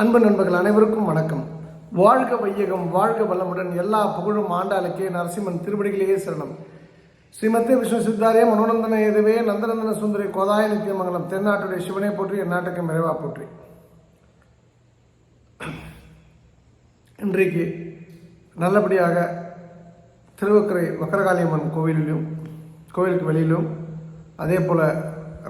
அன்பு நண்பர்கள் அனைவருக்கும் வணக்கம். வாழ்க வையகம் வாழ்க வளமுடன் எல்லா புகழும் ஆண்டாளுக்கே நரசிம்மன் திருவடிகளே சரணம். ஸ்ரீமத்தே விஷ்ணு சித்தாரிய மனோநந்தன எதுவே நந்தநந்தன சுந்தரி கோதாய நித்தியமங்கலம் தென்னாட்டுடைய சிவனை போற்றி என் நாட்டுக்கு நிறைவா போற்றி. இன்றைக்கு நல்லபடியாக திருவக்கரை வக்கரகாளியம்மன் கோவிலிலும் கோவிலுக்கு வெளியிலும் அதே போல்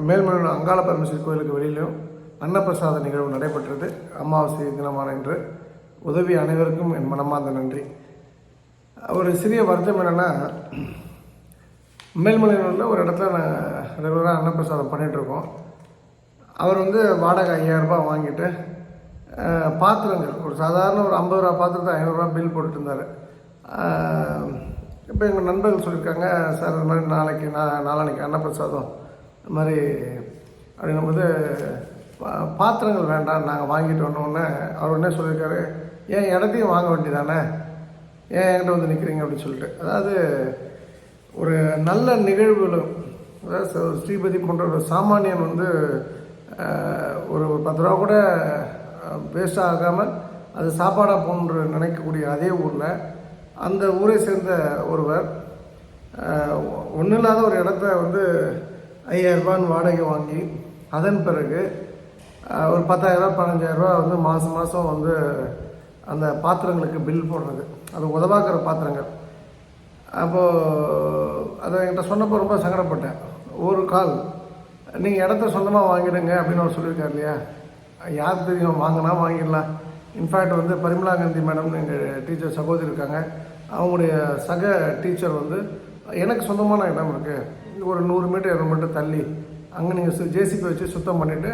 மேல்மலூர் அங்காள பரமேஸ்வரி கோவிலுக்கு வெளியிலும் அன்னப்பிரசாத நிகழ்வு நடைபெற்றது. அமாவாசை தினமான இன்று. உதவி அனைவருக்கும் என் மனமார்ந்த நன்றி. ஒரு சிறிய வருத்தம் என்னென்னா மேல்மலையூரில் ஒரு இடத்துல நான் ரெகுலராக அன்னப்பிரசாதம் பண்ணிகிட்ருக்கோம் அவர் வந்து வாடகை ஐயாயிரரூபா வாங்கிட்டு பாத்திரங்கள் ஒரு சாதாரண ஒரு ஐம்பது ரூபா பாத்திரத்தை ஐநூறுரூவா பில் போட்டுட்டு இருந்தார். இப்போ எங்கள் நண்பர்கள் சொல்லியிருக்காங்க சார் இந்த மாதிரி நாளைக்கு நான் நாளானைக்கு அன்னப்பிரசாதம். இந்த மாதிரி அப்படின்னும்போது பா- பாத்திரங்கள் வேண்டாம் நாங்கள் வாங்கிட்டு வந்தோடனே அவர் உடனே சொல்லியிருக்காரு. ஏன் இடத்தையும் வாங்க வேண்டியதானே? ஏன் என்கிட்ட வந்து நிற்கிறீங்க அப்படின்னு சொல்லிட்டு. அதாவது ஒரு நல்ல நிகழ்வுகளும் அதாவது ஸ்ரீபதி போன்ற ஒரு சாமானியன் வந்து ஒரு பத்து ரூபா கூட வேஸ்ட் ஆகாமல் அது சாப்பாடாக போன்று நினைக்கக்கூடிய அதே ஊரில் அந்த ஊரை சேர்ந்த ஒருவர் ஒன்றும் இல்லாத ஒரு இடத்த வந்து ஐயாயிரரூபான்னு வாடகை வாங்கி அதன் பிறகு ஒரு பத்தாயிரரூபா பதினஞ்சாயிரரூபா வந்து மாதம் மாதம் வந்து அந்த பாத்திரங்களுக்கு பில் போடுறது. அது உதவாக்கிற பாத்திரங்கள். அப்போது அதை என்கிட்ட சொன்னப்போ ரொம்ப சங்கடப்பட்டேன். ஒரு கால் நீங்கள் இடத்த சொந்தமாக வாங்கிடுங்க அப்படின்னு அவர் சொல்லியிருக்காரு இல்லையா? யார் தெரியும் வாங்கினா வாங்கிடலாம். இன்ஃபேக்ட் வந்து பரிமலா காந்தி மேடம்னு எங்கள் டீச்சர் சகோதரி இருக்காங்க. அவங்களுடைய சக டீச்சர் வந்து எனக்கு சொந்தமான இடம் இருக்குது ஒரு நூறு மீட்டர் இரநூறு மீட்டர் தள்ளி அங்கே நீங்கள் ஜேசிபி வச்சு சுத்தம் பண்ணிவிட்டு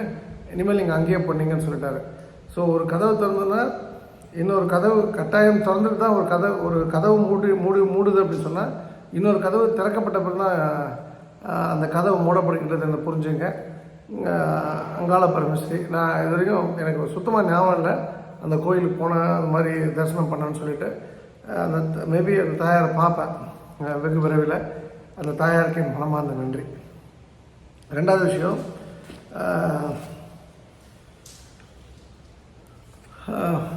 இனிமேல் நீங்கள் அங்கேயே பண்ணீங்கன்னு சொல்லிட்டாரு. ஸோ ஒரு கதவு திறந்தோன்னா இன்னொரு கதவு கட்டாயம் திறந்துட்டு தான் ஒரு கதவு ஒரு கதவு மூடி மூடி மூடுது அப்படின்னு சொன்னால் இன்னொரு கதவு திறக்கப்பட்ட பிறகு தான் அந்த கதவு மூடப்படுகின்றது புரிஞ்சுங்க. அங்காள பரமஸ்ரீ நான் இது வரைக்கும் எனக்கு சுத்தமாக ஞாபகம் இல்லை. அந்த கோயிலுக்கு போனேன் அந்த மாதிரி தரிசனம் பண்ணேன்னு சொல்லிட்டு அந்த மேபி அந்த தாயாரை பார்ப்பேன். வெகு விரைவில். அந்த தாயாருக்கு மனமார்ந்த நன்றி. ரெண்டாவது விஷயம்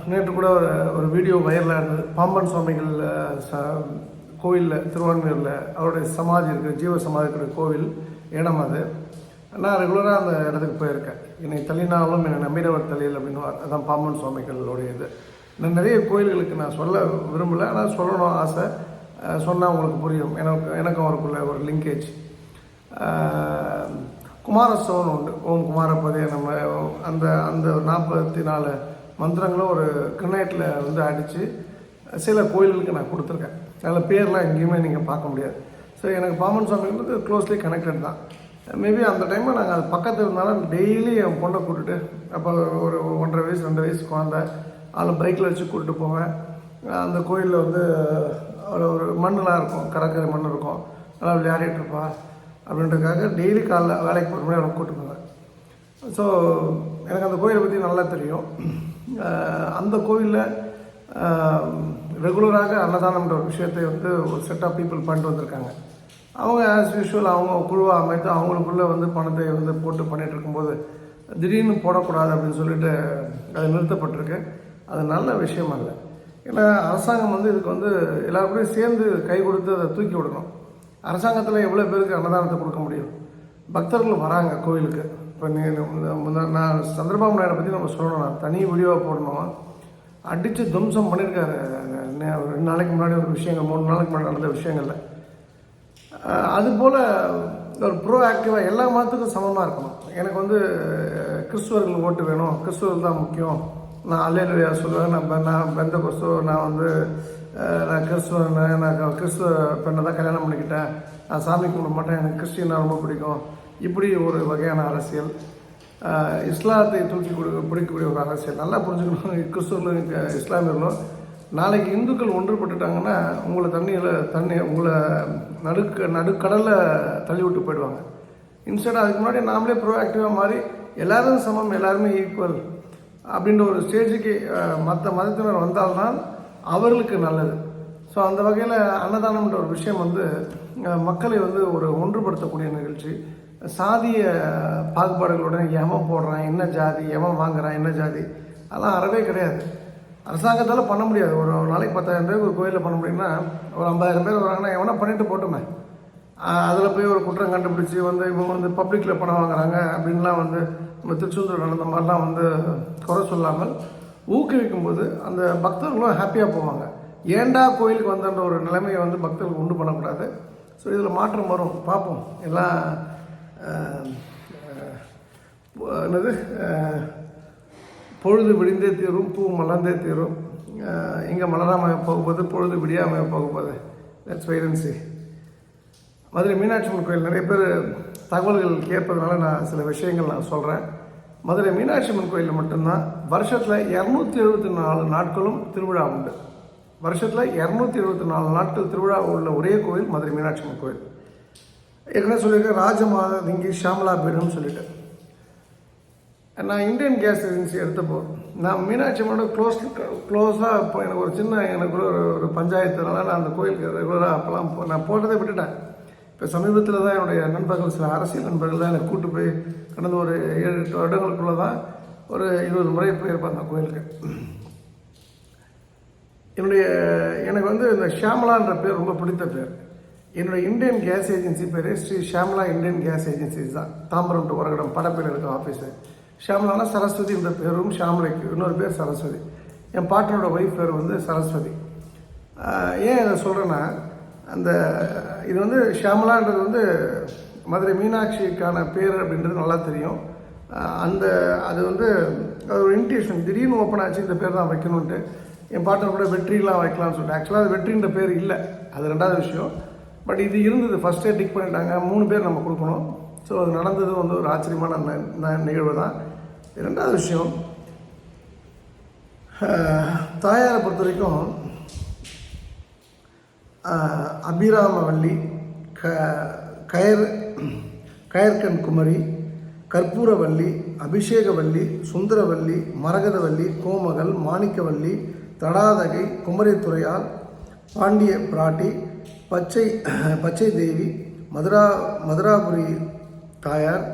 நேற்று கூட ஒரு ஒரு வீடியோ வைரலாக இருந்தது. பாம்பன் சுவாமிகள் ச கோவிலில் திருவான்மையூரில் அவருடைய சமாதி இருக்கிற ஜீவ சமாதி இருக்கிற கோவில் இடம் அது. நான் ரெகுலராக அந்த இடத்துக்கு போயிருக்கேன். என்னை தள்ளினாலும் என்னை நம்பினவர் தலையில் அப்படின்னு அதான் பாம்பன் சுவாமிகளுடைய இது. நான் நிறைய கோயில்களுக்கு நான் சொல்ல விரும்பலை ஆனால் சொல்லணும் ஆசை. சொன்னால் உங்களுக்கு புரியும். எனக்கு எனக்கும் அவருக்குள்ள ஒரு லிங்கேஜ் குமாரசோன் உண்டு. ஓம் குமாரபதே நம்ம அந்த அந்த நாற்பத்தி நாலு மந்திரங்களும் ஒரு கிரனைட்டில் வந்து அடித்து சில கோயில்களுக்கு நான் கொடுத்துருக்கேன். அதில் பேர்லாம் எங்கேயுமே நீங்கள் பார்க்க முடியாது. ஸோ எனக்கு பாமன் சுவாமிங்கிறது க்ளோஸ்லி கனெக்டட் தான். மேபி அந்த டைமில் நாங்கள் அது பக்கத்தில் இருந்தாலும் டெய்லி என் பொண்ணை கூட்டுட்டு அப்போ ஒரு ஒன்றரை வயசு ரெண்டு வயசு குழந்த அதில் பைக்கில் வச்சு கூப்பிட்டு போவேன். அந்த கோயிலில் வந்து ஒரு ஒரு மண்ணெலாம் இருக்கும் கடற்கரை மண் இருக்கும். நல்லா விளையாடிட்டு இருப்பா. அப்படின்றதுக்காக டெய்லி காலைல வேலைக்கு போகிற மாதிரி அவனை கூப்பிட்டு போவேன். ஸோ எனக்கு அந்த கோயிலை பற்றி நல்லா தெரியும். அந்த கோயிலில் ரெகுலராக அன்னதானம்ன்ற ஒரு விஷயத்தை வந்து ஒரு செட் ஆஃப் பீப்புள் பண்ணிட்டு வந்திருக்காங்க. அவங்க ஆஸ் யூஷுவல் அவங்க குழுவாக அமைத்து அவங்களுக்குள்ளே வந்து பணத்தை வந்து போட்டு பண்ணிட்டு இருக்கும்போது திடீர்னு போடக்கூடாது அப்படின்னு சொல்லிட்டு அது நிறுத்தப்பட்டிருக்கு. அது நல்ல விஷயம் அல்ல. ஏன்னா அரசாங்கம் வந்து இதுக்கு வந்து எல்லாருக்கூடையும் சேர்ந்து கை கொடுத்து அதை தூக்கி விடணும். அரசாங்கத்தில் எவ்வளோ பேருக்கு அன்னதானத்தை கொடுக்க முடியும்? பக்தர்கள் வராங்க கோயிலுக்கு. இப்போ நான் சந்திரபாபு நாயுடு பற்றி நம்ம சொல்லணும். நான் தனி வீடியோவாக போடணும் அடித்து துவம்சம் பண்ணியிருக்காரு ஒரு ரெண்டு நாளைக்கு முன்னாடி ஒரு விஷயங்கள் மூணு நாளைக்கு முன்னாடி நடந்த விஷயங்கள்ல. அதுபோல் ஒரு ப்ரோ ஆக்டிவாக எல்லா மதத்துக்கும் சமமாக இருக்கணும். எனக்கு வந்து கிறிஸ்துவர்கள் ஓட்டு வேணும். கிறிஸ்துவர்கள் தான் முக்கியம். நான் அல்லையா சொல்லுவேன். நான் நான் பெந்த கொஸ்து நான் வந்து நான் கிறிஸ்துவன் நான் கிறிஸ்துவ பெண்ணை தான் கல்யாணம் பண்ணிக்கிட்டேன். நான் சாமி கும்பிட மாட்டேன். எனக்கு கிறிஸ்டின்னா ரொம்ப பிடிக்கும். இப்படி ஒரு வகையான அரசியல் இஸ்லாத்தை தூக்கி கொடு பிடிக்கக்கூடிய ஒரு அரசியல். நல்லா புரிஞ்சுக்கணும். கிறிஸ்துவர்களும் இஸ்லாமியர்களும் நாளைக்கு இந்துக்கள் ஒன்றுபட்டுட்டாங்கன்னா உங்களை தண்ணியில் தண்ணி உங்களை நடுக்க நடுக்கடலில் தள்ளி விட்டு போயிடுவாங்க. இன்ஸ்டன்ட் அதுக்கு முன்னாடி நாமளே ப்ரோஆக்டிவாக மாறி எல்லோரும் சமம் எல்லாருமே ஈக்குவல் அப்படின்ற ஒரு ஸ்டேஜுக்கு மற்ற மதத்தினர் வந்தால்தான் அவர்களுக்கு நல்லது. ஸோ அந்த வகையில் அன்னதானம்ன்ற ஒரு விஷயம் வந்து மக்களை வந்து ஒரு ஒன்றுபடுத்தக்கூடிய நிகழ்ச்சி. சாதிய பாகுபாடுகளுடன் எவன் போடுறான் என்ன ஜாதி எவன் வாங்குறான் என்ன ஜாதி? அதெல்லாம் அறவே கிடையாது. அரசாங்கத்தால் பண்ண முடியாது. ஒரு நாளைக்கு பத்தாயிரம் பேர் ஒரு கோயிலில் பண்ண முடியும்னா ஒரு ஐம்பதாயிரம் பேர் வராங்கன்னா எவனா பண்ணிட்டு போட்டுமே. அதில் போய் ஒரு குற்றம் கண்டுபிடிச்சி வந்து இவங்க வந்து பப்ளிக்கில் பணம் வாங்குறாங்க அப்படின்லாம் வந்து நம்ம திருச்செந்தூர் நடந்த மாதிரிலாம் வந்து குறை சொல்லாமல் ஊக்குவிக்கும் போது அந்த பக்தர்களும் ஹாப்பியாக போவாங்க. ஏன்டா கோயிலுக்கு வந்தன்ற ஒரு நிலைமையை வந்து பக்தர்கள் உண்டு பண்ணக்கூடாது? ஸோ இதில் மாற்றம் வரும். பார்ப்போம். எல்லாம் என்னது? பொழுது விடிந்தே தீரும் பூ மலர்ந்தே தீரும். இங்கே மலராமல் போகும்போது பொழுது விடியாமல் போகும்போது. லெட்ஸ் வைரன்சி மதுரை மீனாட்சி அம்மன் கோயில் நிறைய பேர் தகவல்கள் கேட்பதனால நான் சில விஷயங்கள் நான் சொல்கிறேன் மதுரை மீனாட்சி அம்மன் கோயிலில் மட்டும்தான் வருஷத்தில் இரநூத்தி எழுபத்தி நாலு நாட்களும் திருவிழா உண்டு. வருஷத்தில் இரநூத்தி எழுபத்தி நாலு நாட்கள் திருவிழா உள்ள ஒரே கோயில் மதுரை மீனாட்சி அம்மன் கோயில். ஏற்கனவே சொல்லியிருக்கேன் ராஜமாதா திங்கி ஷாமலா பீடம்னு சொல்லிட்டேன் நான் இந்தியன் கேஸ் ஏஜென்சி எடுத்தப்போ நான் மீனாட்சி அம்மனோட க்ளோஸ் க்ளோஸாக இப்போ எனக்கு ஒரு சின்ன எனக்குள்ள ஒரு ஒரு பஞ்சாயத்துனால நான் அந்த கோயிலுக்கு ரெகுலராக அப்போலாம் போ- நான் போட்டதை விட்டுட்டேன். இப்போ சமீபத்தில் தான் என்னுடைய நண்பர்கள் சில அரசியல் நண்பர்கள் தான் எனக்கு கூட்டு போய் கடந்த ஒரு ஏழு எட்டு வருடங்களுக்குள்ளே தான் ஒரு இருபது முறை போயிருப்பாங்க அந்த கோயிலுக்கு. என்னுடைய எனக்கு வந்து இந்த ஷியாமலான்ற பேர் ரொம்ப பிடித்த பேர். என்னுடைய இந்தியன் கேஸ் ஏஜென்சி பேர் Sri Shamla Indian gas agencies தான். தாம்பரம் டு வரகடம் படப்பில் இருக்க ஆஃபீஸு ஷாம்லானா சரஸ்வதி இந்த பேரும் ஷாம்லைக்கு இன்னொரு பேர் சரஸ்வதி. என் பாட்டனோட ஒய்ஃப் பேர் வந்து சரஸ்வதி. ஏன் இதை சொல்கிறேன்னா அந்த இது வந்து ஷியாமலான்றது வந்து மதுரை மீனாட்சிக்கான பேர் அப்படின்றது நல்லா தெரியும். அந்த அது வந்து அது ஒரு இன்டியூஷன் திடீர்னு ஓப்பன் ஆச்சு இந்த பேர் தான் வைக்கணுன்ட்டு என் பாட்டர் கூட வெற்றிலாம் வைக்கலாம்னு சொல்லிட்டு. ஆக்சுவலாக அது வெற்றின்ற பேர் இல்லை. அது ரெண்டாவது விஷயம். பட் இது இருந்தது. ஃபஸ்ட்டே டிக் பண்ணிட்டாங்க. மூணு பேர் நம்ம கொடுக்கணும். ஸோ அது நடந்தது வந்து ஒரு ஆச்சரியமான நிகழ்வு தான் ரெண்டாவது விஷயம் தாயாரை பொறுத்த வரைக்கும் அபிராமவள்ளி அபிராமவல்லி க கயர் கயர்கண் குமரி கற்பூரவல்லி அபிஷேகவல்லி சுந்தரவல்லி மரகதவல்லி கோமகள் மாணிக்கவல்லி தடாதகை குமரித்துறையால் பாண்டிய பிராட்டி பச்சை பச்சை தேவி மதுரா மதுராபுரி தாயார்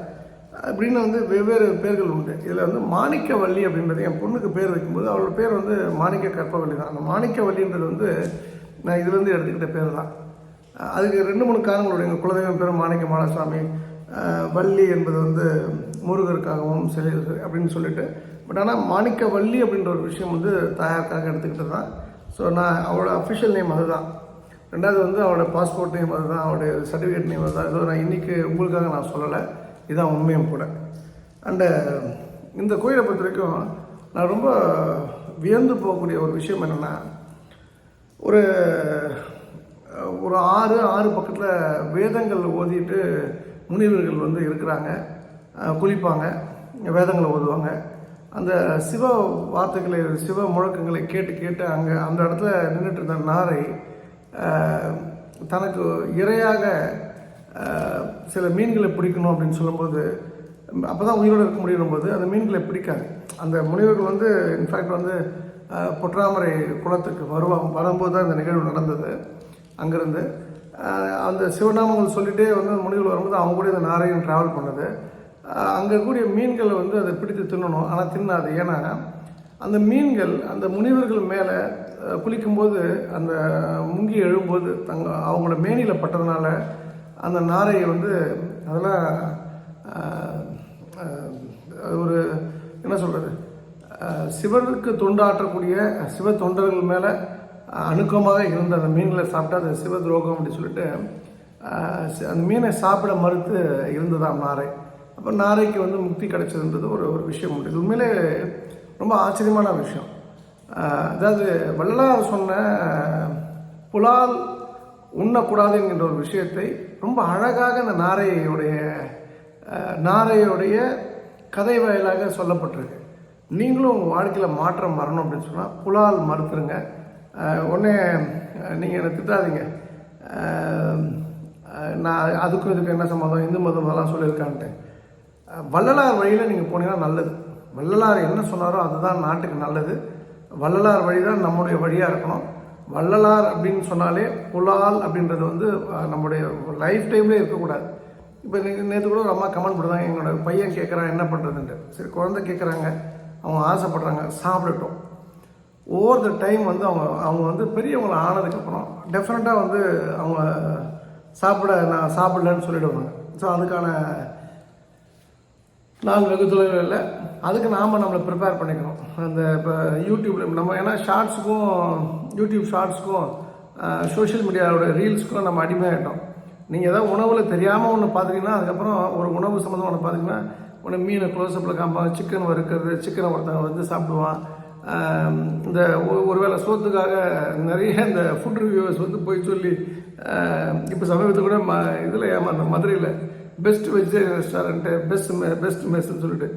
அப்படின்னு வந்து வெவ்வேறு பேர்கள் உண்டு. இதில் வந்து மாணிக்கவல்லி அப்படின்றது என் பொண்ணுக்கு பேர் வைக்கும்போது அவளோட பேர் வந்து மாணிக்க கற்பவல்லி தான். அந்த மாணிக்கவல்லின்றது வந்து நான் இதுலேருந்து எடுத்துக்கிட்ட பேர் தான் அதுக்கு ரெண்டு மூணு காரணங்களுடைய எங்கள் குலதெய்வம் பேர் மாணிக்க மாலசாமி வள்ளி என்பது வந்து முருகருக்காகவும் சரி அப்படின்னு சொல்லிட்டு. பட் ஆனால் மாணிக்க வள்ளி அப்படின்ற ஒரு விஷயம் வந்து தாயாருக்காக எடுத்துக்கிட்டு தான் ஸோ நான் அவளோட அஃபிஷியல் நேம் அதுதான். ரெண்டாவது வந்து அவனோட பாஸ்போர்ட் நேம் அதுதான் அவளுடைய சர்டிஃபிகேட் நேம் அதுதான். இதோ நான் இன்றைக்கி உங்களுக்காக நான் சொல்லலை. இதான் உண்மையும் கூட. அண்டு இந்த கோயிலை பொறுத்த வரைக்கும் நான் ரொம்ப வியந்து போகக்கூடிய ஒரு விஷயம் என்னென்னா ஒரு ஒரு ஆறு ஆறு பக்கத்தில் வேதங்கள் ஓதிட்டு முனிவர்கள் வந்து இருக்கிறாங்க. குளிப்பாங்க. வேதங்களை ஓதுவாங்க. அந்த சிவ வார்த்தைகளை சிவ முழக்கங்களை கேட்டு கேட்டு அங்கே அந்த இடத்துல நின்றுட்டு இருந்த நாரை தனக்கு இரையாக சில மீன்களை பிடிக்கணும் அப்படின்னு சொல்லும்போது அப்போ தான் உயிரோடு இருக்க முடியும் போது அந்த மீன்களை பிடிக்காது. அந்த முனிவர்கள் வந்து இன்ஃபேக்ட் வந்து பொற்றாமரை குளத்துக்கு வருவா வரும்போது தான் இந்த நிகழ்வு நடந்தது அங்கேருந்து. அந்த சிவநாமங்கள் சொல்லிட்டே வந்து முனிவர் வரும்போது அவங்க கூட இந்த நாரையும் ட்ராவல் பண்ணுது. அங்கே கூடிய மீன்களை வந்து அதை பிடித்து தின்னணும் ஆனால் தின்னாது. ஏன்னா அந்த மீன்கள் அந்த முனிவர்கள் மேலே குளிக்கும்போது அந்த முங்கி எழும்போது தங்க அவங்களோட மேனியில் பட்டதுனால அந்த நாரையை வந்து அதெல்லாம் ஒரு என்ன சொல்கிறது சிவனுக்கு தொண்டாற்றக்கூடிய சிவ தொண்டர்கள் மேலே அணுக்கமாக இருந்த அந்த மீன்களை சாப்பிட்டா அது சிவ துரோகம் அப்படின்னு சொல்லிட்டு அந்த மீனை சாப்பிட மறுத்து இருந்ததாம் நாரை. அப்போ நாரைக்கு வந்து முக்தி கிடைச்சதுன்றது ஒரு ஒரு விஷயம் உண்டு. இது உண்மையிலே ரொம்ப ஆச்சரியமான விஷயம். அதாவது வள்ளலார் சொன்ன புலால் உண்ணக்கூடாது என்கின்ற ஒரு விஷயத்தை ரொம்ப அழகாக அந்த நாரையுடைய நாரையுடைய கதை வாயிலாக சொல்லப்பட்டிருக்கு. நீங்களும் உங்கள் வாழ்க்கையில் மாற்றம் வரணும் அப்படின்னு சொன்னால் புலால் மறுத்துருங்க. உடனே நீங்கள் எனக்கு திட்டாதீங்க. நான் அதுக்கும் இதுக்கும் என்ன சம்மதம் இந்து மதம் அதெல்லாம் சொல்லியிருக்கான்ட்டு. வள்ளலார் வழியில் நீங்கள் போனீங்கன்னா நல்லது. வள்ளலார் என்ன சொன்னாரோ அதுதான் நாட்டுக்கு நல்லது. வள்ளலார் வழி தான் நம்முடைய வழியாக இருக்கணும். வள்ளலார் அப்படின்னு சொன்னாலே புலால் அப்படின்றது வந்து நம்முடைய லைஃப் டைம்லேயே இருக்கக்கூடாது. இப்போ நேற்று கூட ஒரு அம்மா கமெண்ட் பண்ணுறாங்க எங்களோட பையன் கேட்குறான் என்ன பண்ணுறதுன்ட்டு சரி குழந்தை கேட்குறாங்க அவங்க ஆசைப்படுறாங்க சாப்பிடட்டும். ஓவர் த டைம் வந்து அவங்க அவங்க வந்து பெரியவங்களை ஆனதுக்கப்புறம் டெஃபினட்டாக வந்து அவங்க சாப்பிட நான் சாப்பிடலன்னு சொல்லிவிடுவாங்க ஸோ அதுக்கான நாங்கள் வெகு தொலைவில் இல்லை. அதுக்கு நாம் நம்மளை ப்ரிப்பேர் பண்ணிக்கணும். அந்த இப்போ யூடியூப்பில் நம்ம ஏன்னா ஷார்ட்ஸுக்கும் யூடியூப் ஷார்ட்ஸுக்கும் சோஷியல் மீடியாவோட ரீல்ஸுக்கும் நம்ம அடிமையாகிட்டோம் நீங்கள் ஏதாவது உணவில் தெரியாமல் ஒன்று பார்த்தீங்கன்னா அதுக்கப்புறம் ஒரு உணவு சம்மந்தம் ஒன்று பார்த்தீங்கன்னா ஒன்று மீனை க்ளோஸ்அப்பில் காமிப்பாங்க சிக்கன் வறுக்கிறது சிக்கனை ஒருத்தவங்க வந்து சாப்பிடுவான். இந்த ஒ- ஒருவேளை சோத்துக்காக நிறைய இந்த ஃபுட் ரிவ்யூவர்ஸ் வந்து போய் சொல்லி இப்போ சமீபத்தில் கூட ம இதில் அந்த மதுரையில். Best veg restaurant best best மெஸ்ன்னு சொல்லிட்டு.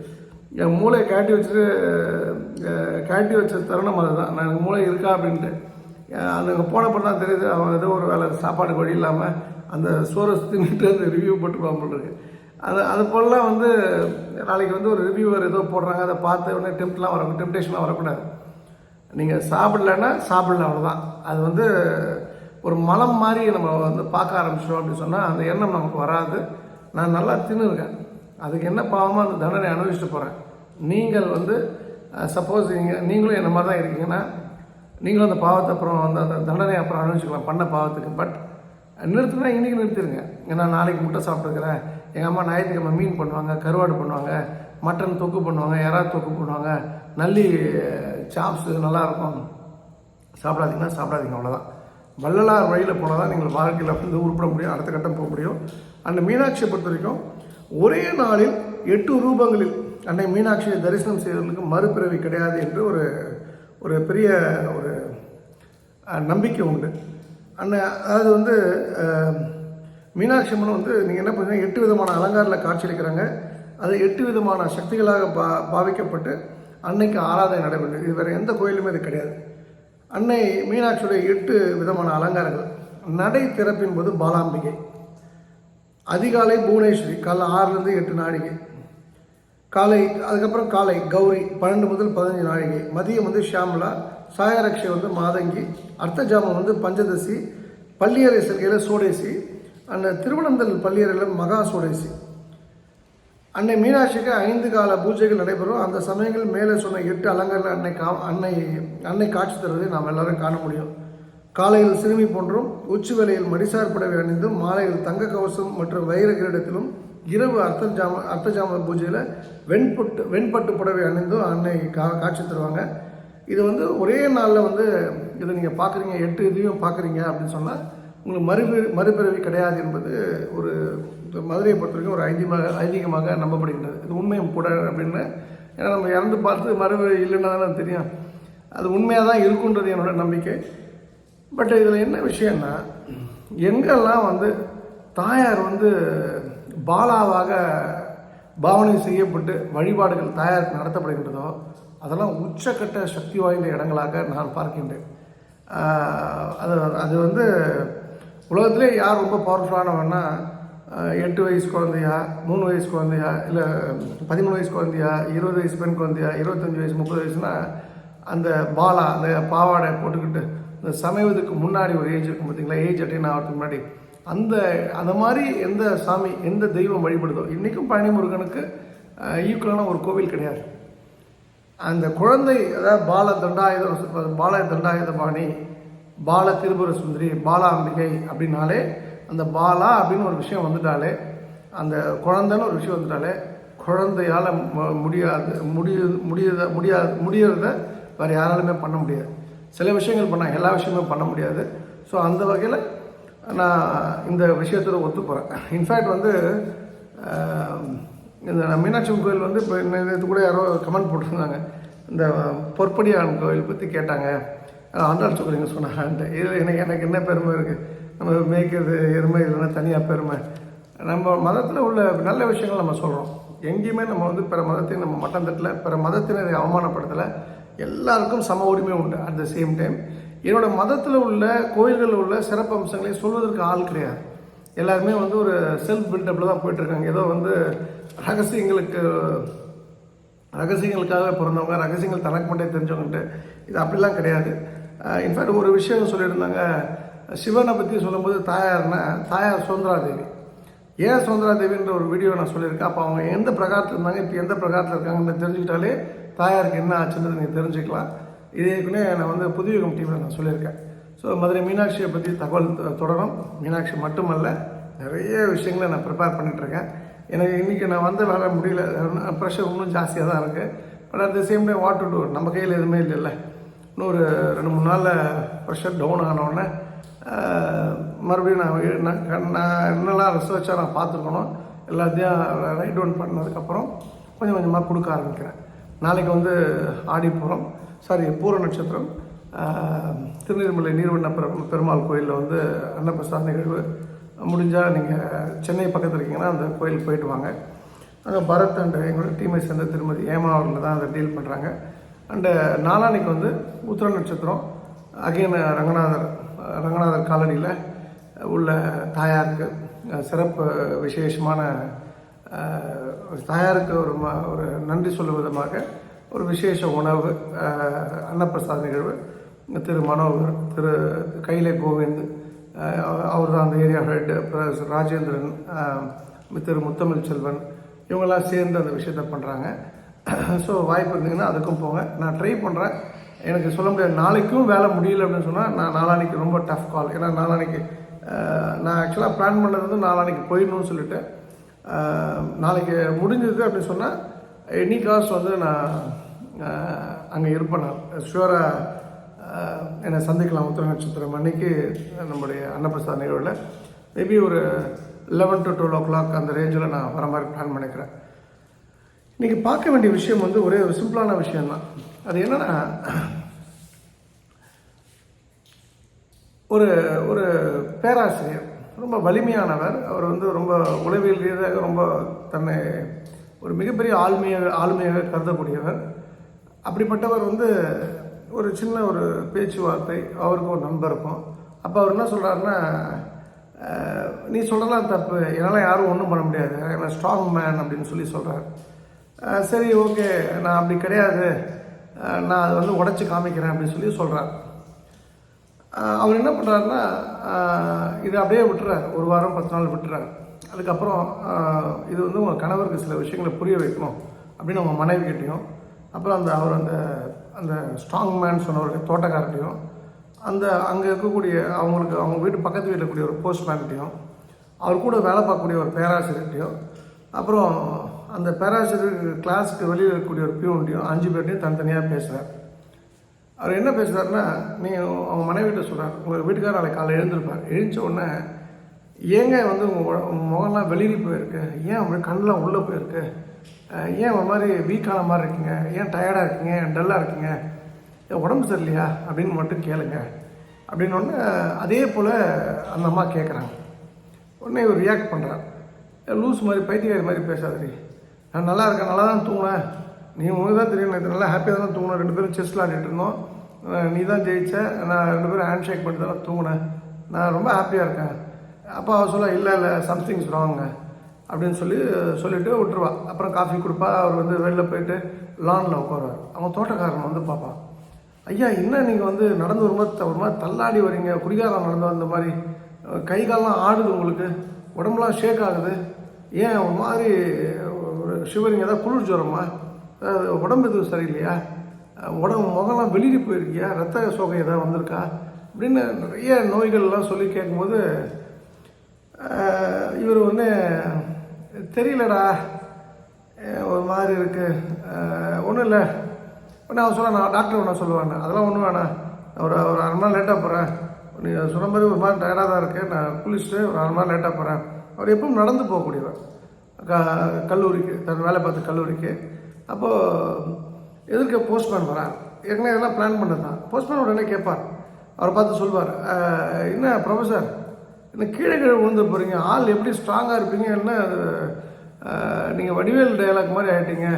என் மூளையை காட்டி வச்சுட்டு காட்டி வச்ச தருணம் அதுதான். நான் எனக்கு மூளை இருக்கா அப்படின்ட்டு. அங்கே போனப்போ தான் தெரியுது அவன் ஏதோ ஒரு வேலை சாப்பாடு வழி இல்லாமல் அந்த சோறை தின்னுட்டு அந்த ரிவ்யூ போட்டுருப்பான் போல அது அது போலலாம் வந்து நாளைக்கு வந்து ஒரு ரிவ்யூவர் ஏதோ போடுறாங்க அதை பார்த்து உடனே டெம்ப்ட்லாம் வர டெம்டேஷன்லாம் வரக்கூடாது. நீங்கள் சாப்பிட்லன்னா சாப்பிடல அவ்வளோதான் அது வந்து ஒரு மலம் மாதிரி நம்ம வந்து பார்க்க ஆரம்பிச்சிட்டோம் அப்படின்னு சொன்னால் அந்த எண்ணம் நமக்கு வராது. நான் நல்லா தின்னுருக்கேன். அதுக்கு என்ன பாவமாக அந்த தண்டனை அனுபவிச்சுட்டு போகிறேன் நீங்கள் வந்து சப்போஸ் நீங்கள் நீங்களும் என்ன மாதிரி தான் இருக்கீங்கன்னா நீங்களும் அந்த பாவத்தை அப்புறம் அந்த அந்த தண்டனை அப்புறம் அனுபவிச்சுக்கலாம் பண்ண பாவத்துக்கு. பட் நிறுத்தினா இன்றைக்கி நிறுத்திடுங்க ஏன்னா நாளைக்கு முட்டை சாப்பிட்டுருக்கிறேன் எங்கள் அம்மா ஞாயிற்றுக்கிழமை மீன் பண்ணுவாங்க கருவாடு பண்ணுவாங்க மட்டன் தொக்கு பண்ணுவாங்க யாராவது தொக்கு பண்ணுவாங்க நல்லி சாப்ஸ் நல்லாயிருக்கும் சாப்பிடாதீங்கன்னா சாப்பிடாதீங்க அவ்வளோதான் வள்ளலார் வழியில் போனால் தான் நீங்கள் வாழ்க்கையில் வந்து உருப்பிட முடியும் அடுத்த கட்டம் போக முடியும். அந்த மீனாட்சியை பொறுத்த வரைக்கும் ஒரே நாளில் எட்டு ரூபங்களில் அன்னை மீனாட்சியை தரிசனம் செய்வதற்கு மறுபிறவி கிடையாது என்று ஒரு ஒரு பெரிய ஒரு நம்பிக்கை உண்டு. அன்னை அதாவது வந்து மீனாட்சி அம்மன் வந்து நீங்கள் என்ன பண்ணுறீங்க எட்டு விதமான அலங்காரில் காட்சியளிக்கிறாங்க. அது எட்டு விதமான சக்திகளாக பா பாவிக்கப்பட்டு அன்னைக்கு ஆராதனை நடைபெறுது. இது வேறு எந்த கோயிலுமே இது கிடையாது. அன்னை மீனாட்சியுடைய எட்டு விதமான அலங்காரங்கள். நடை திறப்பின் போது பாலாம்பிகை. அதிகாலை புவனேஸ்வரி காலை ஆறுலேருந்து எட்டு நாழிகை. காலை அதுக்கப்புறம் காலை கௌரி பன்னெண்டு முதல் பதினஞ்சு நாழிகை. மதியம் வந்து ஷியாமலா சாயரக்ஷை வந்து மாதங்கி அர்த்தஜாமம் வந்து பஞ்சதசி பள்ளியறை சேர்க்கையில் சோடேசி அந்த திருவனந்தல் பள்ளியறையில் மகா சோடேசி. அன்னை மீனாட்சிக்கு ஐந்து கால பூஜைகள் நடைபெறும். அந்த சமயங்கள் மேலே சொன்ன எட்டு அலங்காரில் அன்னை கா அன்னை அன்னை காட்சி தருவதை நாம் எல்லாரும் காண முடியும். காலையில் சிறுமி போன்றும் உச்சி வேலையில் மடிசார் புடவை அணிந்தும் மாலையில் தங்க கவசம் மற்றும் வைர கிரீடத்திலும் இரவு அர்த்த ஜாம அர்த்த ஜாம பூஜையில் வெண்பட்டு வெண்பட்டு புடவை அணிந்தும் அன்னை கா காட்சி தருவாங்க. இது வந்து ஒரே நாளில் வந்து இதை நீங்கள் பார்க்குறீங்க எட்டு இதையும் பார்க்குறீங்க அப்படின்னு சொன்னால் உங்களுக்கு மறுபி மறுபிறவி கிடையாது என்பது ஒரு மதுரையை பொறுத்த வரைக்கும் ஒரு ஐதீகமாக ஐதீகமாக நம்பப்படுகின்றது. இது உண்மையும் கூட அப்படின்னு. ஏன்னா நம்ம இறந்து பார்த்து மறுபடியும் இல்லைன்னா தானே தெரியும். அது உண்மையாக தான் இருக்குன்றது என்னோட நம்பிக்கை. பட் இதில் என்ன விஷயம்னா எங்கெல்லாம் வந்து தாயார் வந்து பாலாவாக பாவனை செய்யப்பட்டு வழிபாடுகள் தாயாருக்கு நடத்தப்படுகின்றதோ அதெல்லாம் உச்சக்கட்ட சக்தி வாய்ந்த இடங்களாக நான் பார்க்கின்றேன். அது அது வந்து உலகத்திலே யார் ரொம்ப பவர்ஃபுல்லானவன்னா எட்டு வயசு குழந்தையா மூணு வயசு குழந்தையா இல்லை பதிமூணு வயசு குழந்தையா இருபது வயசு பெண் குழந்தையா இருபத்தஞ்சி வயசு முப்பது வயசுனா அந்த பாலா அந்த பாவாடை போட்டுக்கிட்டு இந்த சமைவதுக்கு முன்னாடி ஒரு ஏஜ் இருக்கும் பார்த்தீங்களா ஏஜ் அட்டைன் ஆகிறதுக்கு முன்னாடி. அந்த அந்த மாதிரி எந்த சாமி எந்த தெய்வம் வழிபடுதோ இன்றைக்கும் பழனி முருகனுக்கு ஈக்குவலான ஒரு கோவில் கிடையாது. அந்த குழந்தை அதாவது பால தண்டாயுத பால தண்டாயுத பாணி பால திருபுர சுந்தரி பாலாம்பிகை அப்படின்னாலே அந்த பாலா அப்படின்னு ஒரு விஷயம் வந்துட்டாலே அந்த குழந்தைன்னு ஒரு விஷயம் வந்துட்டாலே குழந்தையால் மு- முடியாது முடிய முடியத முடியாது முடியறத வேறு யாராலுமே பண்ண முடியாது. சில விஷயங்கள் பண்ண எல்லா விஷயமும் பண்ண முடியாது. ஸோ அந்த வகையில் நான் இந்த விஷயத்தில் ஒத்து போகிறேன் இன்ஃபேக்ட் வந்து இந்த மீனாட்சி கோயில் வந்து இப்போ இது கூட யாரோ கமெண்ட் போட்டிருந்தாங்க. இந்த பொற்படியான் கோயில் பற்றி கேட்டாங்க. அஹ் ஆண்டாள் சொல்கிறீங்க சொன்னாங்க. இதில் எனக்கு எனக்கு என்ன பெருமை இருக்குது நம்ம மேய்க்கிறது எருமை இல்லைன்னா தனியாக பெருமை. நம்ம மதத்தில் உள்ள நல்ல விஷயங்கள் நம்ம சொல்கிறோம் எங்கேயுமே நம்ம வந்து பிற மதத்தையும் நம்ம மட்டம் தட்டல பிற மதத்தினரை அவமானப்படுத்தலை. எல்லாருக்கும் சம உரிமை உண்டு அட் த சேம் டைம் என்னோட மதத்தில் உள்ள கோயில்களில் உள்ள சிறப்பு அம்சங்களை சொல்வதற்கு ஆள் கிடையாது. எல்லாருமே வந்து ஒரு செல்ஃப் பில்டப்பில் தான் போயிட்டுருக்காங்க. ஏதோ வந்து ரகசியங்களுக்கு ரகசியங்களுக்காக பிறந்தவங்க ரகசியங்கள் தனக்கு மட்டும் தெரிஞ்சவங்கன்ட்டு. இது அப்படிலாம் கிடையாது. இன்ஃபேக்ட் ஒரு விஷயம் சொல்லியிருந்தாங்க. சிவனை பற்றி சொல்லும்போது தாயார்னா தாயார் சுதந்திராதேவி ஏன் சுதந்திராதேவின்ற ஒரு வீடியோ நான் சொல்லியிருக்கேன். அப்போ அவங்க எந்த பிரகாரத்தில் இருந்தாங்க இப்போ எந்த பிரகாரத்தில் இருக்காங்கன்னு தெரிஞ்சுக்கிட்டாலே தாயாருக்கு என்ன ஆச்சுன்றது நீங்கள் தெரிஞ்சுக்கலாம். இது ஏற்கனவே நான் வந்து புதுயுகம் டிவியில் நான் சொல்லியிருக்கேன். ஸோ மதுரை மீனாட்சியை பற்றி தகவல் தொடரும். மீனாட்சி மட்டுமல்ல நிறைய விஷயங்களை நான் ப்ரிப்பேர் பண்ணிகிட்ருக்கேன் எனக்கு இன்றைக்கி நான் வந்த வேலை முடியல. ப்ரெஷர் இன்னும் ஜாஸ்தியாக தான் இருக்குது but at the same time what to do நம்ம கையில் எதுவுமே இல்லைல்ல. இன்னொரு ரெண்டு மூணு நாளில் ப்ரெஷர் டவுன் ஆனவுடனே மறுபடியும் நான் நான் என்னெல்லாம் ரிசர்ச்சாக நான் பார்த்துருக்கணும் எல்லாத்தையும் ரைட் டவுன் பண்ணதுக்கப்புறம் கொஞ்சம் கொஞ்சமாக கொடுக்க ஆரம்பிக்கிறேன். நாளைக்கு வந்து ஆடிப்புறம் சாரி பூர நட்சத்திரம். திருநெல்வேலி நீர்வண்ண பெருமாள் கோயிலில் வந்து அன்னப்பிரசாத நிகழ்வு முடிஞ்சால் நீங்கள் சென்னை பக்கத்தில் இருக்கீங்கன்னா அந்த கோயிலுக்கு போயிட்டு வாங்க. அங்கே பரத் அண்டு எங்களோட டீமை சேர்ந்த திருமதி ஏமா அவர்கள் தான் அதை டீல் பண்ணுறாங்க அண்டு நாளான்னைக்கு வந்து உத்திர நட்சத்திரம் அகைன் ரங்கநாதர் ரங்கநாதர் காலனியில் உள்ள தாயாருக்கு சிறப்பு விசேஷமான தாயாருக்கு ஒரு ம ஒரு நன்றி சொல்லும் விதமாக ஒரு விசேஷ உணவு அன்னப்பிரசாத நிகழ்வு. திரு மனோகர் திரு கைலே கோவிந்த் அவர் தான் அந்த area head plus Rajendran Thiru Muthamizh Selvan இவங்கெல்லாம் சேர்ந்து அந்த விஷயத்த பண்ணுறாங்க ஸோ வாய்ப்பு இருந்தீங்கன்னா அதுக்கும் போங்க. நான் ட்ரை பண்ணுறேன் எனக்கு சொல்ல முடியாது. நாளைக்கும் வேலை முடியல அப்படின்னு சொன்னால் நான் நாளான்னைக்கு ரொம்ப டஃப் கால் ஏன்னா நாளான்னைக்கு நான் ஆக்சுவலாக பிளான் பண்ணது வந்து நாளான்னைக்கு போயிடணும்னு சொல்லிட்டு நாளைக்கு முடிஞ்சது அப்படின்னு சொன்னால் எனி காஸ்ட் வந்து நான் அங்கே இருப்பேன் நான். ஷுவராக என்னை சந்திக்கலாம் உத்திர நட்சத்திரம் அன்னைக்கு நம்முடைய அன்னப்பிரசாத் நிகழ்வில். மேபி ஒரு eleven to twelve o'clock அந்த ரேஞ்சில் நான் வர மாதிரி பிளான் பண்ணிக்கிறேன். இன்றைக்கி பார்க்க வேண்டிய விஷயம் வந்து ஒரே ஒரு சிம்பிளான விஷயம்தான். அது என்னன்னா ஒரு ஒரு பேராசிரியர் ரொம்ப வலிமையானவர். அவர் வந்து ரொம்ப உளவியல் ரீதியாக ரொம்ப தன்னை ஒரு மிகப்பெரிய ஆளுமையாக ஆளுமையாக கருதக்கூடியவர். அப்படிப்பட்டவர் வந்து ஒரு சின்ன ஒரு பேச்சுவார்த்தை அவருக்கும் ஒரு நண்பருக்கும் அப்போ அவர் என்ன சொல்கிறாருன்னா நீ சொல்கிறலாம் தப்பு. என்னால் யாரும் ஒன்றும் பண்ண முடியாது. நான் ஸ்ட்ராங் மேன் அப்படின்னு சொல்லி சொல்கிறார் சரி ஓகே நான் அப்படி கிடையாது. நான் அதை வந்து உடச்சி காமிக்கிறேன் அப்படின்னு சொல்லி சொல்கிறார் அவர் என்ன பண்ணுறாருன்னா இதை அப்படியே விட்டுறார். ஒரு வாரம் பத்து நாள் விட்டுறார். அதுக்கப்புறம் இது வந்து உங்கள் கணவருக்கு சில விஷயங்களை புரிய வைக்கணும் அப்படின்னு அவங்க மனைவி கிட்டேயும் அப்புறம் அந்த அவர் அந்த அந்த ஸ்ட்ராங் மேன் சொன்னவர்கள் தோட்டக்காரர்கிட்டையும் அந்த அங்கே இருக்கக்கூடிய அவங்களுக்கு அவங்க வீட்டு பக்கத்து வீட்டில் இருக்கக்கூடிய ஒரு போஸ்ட்மேன்கிட்டையும் அவர் கூட வேலை பார்க்கக்கூடிய ஒரு பேராசிரியர்கிட்டையும் அப்புறம் அந்த பேராசிரியர் கிளாஸுக்கு வெளியில் இருக்கக்கூடிய ஒரு பியூன்ட்டையும் அஞ்சு பேர்ட்டையும் தனித்தனியாக பேசுகிறார் அவர் என்ன பேசுகிறாருன்னா நீங்கள் அவங்க மனைவிட்ட சொல்கிறார் உங்கள் வீட்டுக்காரர் நாளைக்கு காலையில் எழுந்திருப்பார். எழுந்த உடனே ஏங்க வந்து உங்கள் முகம்லாம் வெளியில் போயிருக்கு? ஏன் அப்படி கண்ணெலாம் உள்ளே போயிருக்கு? ஏன் ஒரு மாதிரி வீக்கான மாதிரி இருக்கீங்க? ஏன் டயர்டாக இருக்கீங்க? டல்லாக இருக்கீங்க? ஏன் உடம்பு சரியில்லையா? அப்படின்னு மட்டும் கேளுங்க. அப்படின்னு ஒன்று அதே போல் அந்த அம்மா கேட்குறாங்க உடனே இவர் ரியாக்ட் பண்ணுறார் லூஸ் மாதிரி பைத்தியக்காரி மாதிரி பேசாதீ நான் நல்லா இருக்கேன் நல்லா தான் தூங்கினேன். நீ உங்களுக்கு தான் தெரியும் நேற்று நல்லா ஹாப்பியாக தான் தூங்கினேன். ரெண்டு பேரும் செஸ் விளாடிட்டு இருந்தோம். நீ தான் ஜெயிச்ச. நான் ரெண்டு பேரும் ஹேண்ட் ஷேக் பண்ணி தான் தூங்கினேன். நான் ரொம்ப ஹாப்பியாக இருக்கேன். அப்போ அவள் சொல்ல இல்லை இல்லை சம்திங்ஸ் ராங்க அப்படின்னு சொல்லி சொல்லிவிட்டு விட்டுருவா. அப்புறம் காஃபி கொடுப்பா. அவர் வந்து வெளில போயிட்டு லானில் உட்காருவார். அவன் தோட்டக்காரன் வந்து பார்ப்பான் ஐயா என்ன நீங்கள் வந்து நடந்து வரும்போது ஒரு மாதிரி தள்ளாடி வரீங்க குடிகாரம் நடந்து வந்த மாதிரி கை கால்லாம் ஆடுது உங்களுக்கு. உடம்புலாம் ஷேக் ஆகுது. ஏன் ஒரு மாதிரி ஷிவரிங் ஏதாவது குளிர் ஜுரமா? உடம்பு எதுவும் சரியில்லையா? உடம்பு முகம்லாம் வெளியே போயிருக்கியா? ரத்த சோகை ஏதாவது வந்திருக்கா? அப்படின்னு நிறைய நோய்கள்லாம் சொல்லி கேட்கும்போது இவர் ஒன்று தெரியலடா ஒரு மாதிரி இருக்குது ஒன்றும் இல்லை. நான் அவன் சொல்ல நான் டாக்டர் ஒன்றா சொல்லுவேன் அதெல்லாம் ஒன்றும் வேணாம். ஒரு ஒரு அரை மணி லேட்டாக போகிறேன் நீ சொன்ன மாதிரி ஒரு மாதிரி டயர்டாக தான் இருக்கேன். நான் குளிச்சுட்டு ஒரு அரை மணி லேட்டாக போகிறேன் அவர் எப்பவும் நடந்து போகக்கூடியவர். க கல்லூரிக்கு தன் வேலை பார்த்த கல்லூரிக்கு. அப்போது எதிர்க்க போஸ்ட்மேன் வரார். ஏற்கனவே இதெல்லாம் பிளான் பண்ணது தான் போஸ்ட்மேன் உடனே கேட்பார். அவரை பார்த்து சொல்வார் என்ன ப்ரொஃபஸர் என்ன கீழே கீழே விழுந்து போகிறீங்க ஆள் எப்படி ஸ்ட்ராங்காக இருப்பீங்க? என்ன நீங்கள் வடிவேல் டயலாக் மாதிரி ஆகிட்டீங்க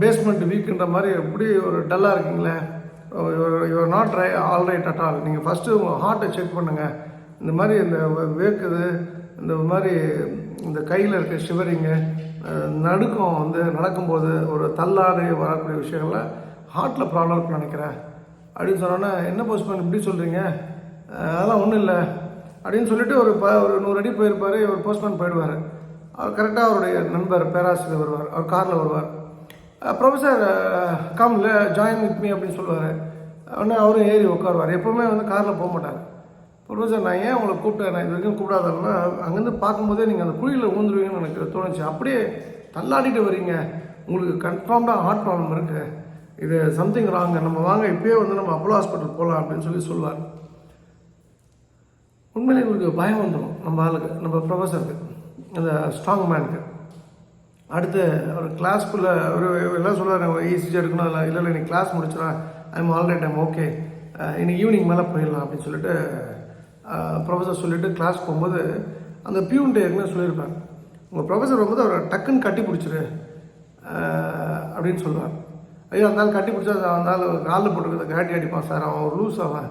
பேஸ்மெண்ட் வீக்குன்ற மாதிரி எப்படி ஒரு டல்லாக இருக்கீங்களே? Your not right all right at all நீங்கள் ஃபஸ்ட்டு உங்கள் ஹார்ட்டை செக் பண்ணுங்கள் இந்த மாதிரி இந்த வேக்குது. இந்த மாதிரி இந்த கையில் இருக்க ஷிவரிங்கு நடுக்கம் வந்து நடக்கும்போது ஒரு தள்ளாடு வரக்கூடிய விஷயங்கள்லாம் ஹார்ட்டில் ப்ராப்ளம் இருக்குன்னு நினைக்கிறேன். அப்படின்னு சொன்னோன்னே என்ன போஸ்ட்மேன் இப்படி சொல்கிறீங்க அதெல்லாம் ஒன்றும் இல்லை. அப்படின்னு சொல்லிட்டு ஒரு ப ஒரு நூறு அடி போயிருப்பார் ஒரு போஸ்ட்மேன் போயிடுவார். அவர் கரெக்டாக அவருடைய நண்பர் பேராசிரியர் வருவார் அவர் காரில் வருவார். ப்ரொஃபஸர் கம்ல ஜாயின் வித் மீ அப்படின்னு சொல்லுவார். உடனே அவரும் ஏறி உட்காருவார். எப்போவுமே வந்து காரில் போக மாட்டார். ப்ரொஃபஸர் நான் ஏன் உங்களை கூப்பிட்டேன்? நான் இது வரைக்கும் கூப்பிடாதேன்னா அங்கேருந்து பார்க்கும்போதே நீங்கள் அந்த குழியில் ஊந்துருவீங்கன்னு எனக்கு தோணுச்சு. அப்படியே தள்ளாடிட்டு வரீங்க. உங்களுக்கு கன்ஃபார்ம்டாக ஹார்ட் ப்ராப்ளம் இருக்குது இது சம்திங் ராங்க நம்ம வாங்க இப்பயே வந்து நம்ம அப்போலோ ஹாஸ்பிட்டல் போகலாம் அப்படின்னு சொல்லி சொல்லுவார். உண்மையிலே உங்களுக்கு பயம் வந்துடும் நம்ம ஆளுக்கு நம்ம ப்ரொஃபஸருக்கு அந்த ஸ்ட்ராங் மேனுக்கு அடுத்து அவர் கிளாஸ்க்குள்ளே அவர் எல்லாம் சொல்லுவார் ஈஸியாக இருக்கணும் இல்லை இல்லை இல்லை நீ class I I'm alright I'm okay இன்னைக்கு ஈவினிங் மேலே போயிடலாம் அப்படின்னு சொல்லிட்டு ப்ரொஃபஸர் சொல்லிவிட்டு கிளாஸ் போகும்போது அந்த பியூன்ட்டு ஏற்கனவே சொல்லியிருப்பார் உங்கள் ப்ரொஃபஸர் வரும்போது அவரை டக்குன்னு கட்டி பிடிச்சிரு அப்படின்னு சொல்லுவார். ஐயோ அந்த ஆள் கட்டி பிடிச்சா அந்த ஆள் காலில் போட்டுருக்கிறத காட்டி அடிப்பான் சார் அவன் ஒரு லூஸ் அவன்.